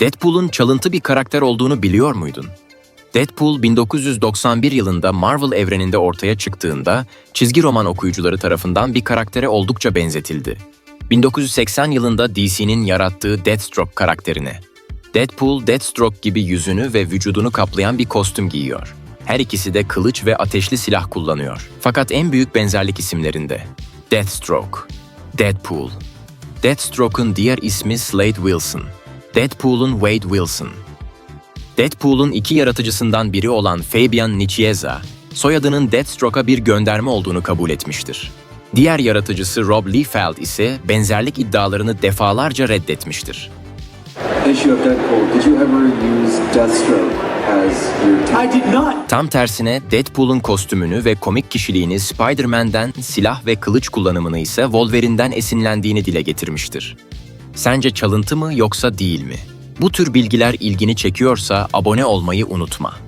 Deadpool'un çalıntı bir karakter olduğunu biliyor muydun? Deadpool 1991 yılında Marvel evreninde ortaya çıktığında çizgi roman okuyucuları tarafından bir karaktere oldukça benzetildi. 1980 yılında DC'nin yarattığı Deathstroke karakterine. Deadpool, Deathstroke gibi yüzünü ve vücudunu kaplayan bir kostüm giyiyor. Her ikisi de kılıç ve ateşli silah kullanıyor. Fakat en büyük benzerlik isimlerinde. Deathstroke, Deadpool. Deathstroke'un diğer ismi Slade Wilson. Deadpool'un Wade Wilson. Deadpool'un iki yaratıcısından biri olan Fabian Nicieza, soyadının Deathstroke'a bir gönderme olduğunu kabul etmiştir. Diğer yaratıcısı Rob Liefeld ise benzerlik iddialarını defalarca reddetmiştir. Tam tersine Deadpool'un kostümünü ve komik kişiliğini Spider-Man'den silah ve kılıç kullanımını ise Wolverine'den esinlendiğini dile getirmiştir. Sence çalıntı mı yoksa değil mi? Bu tür bilgiler ilgini çekiyorsa abone olmayı unutma.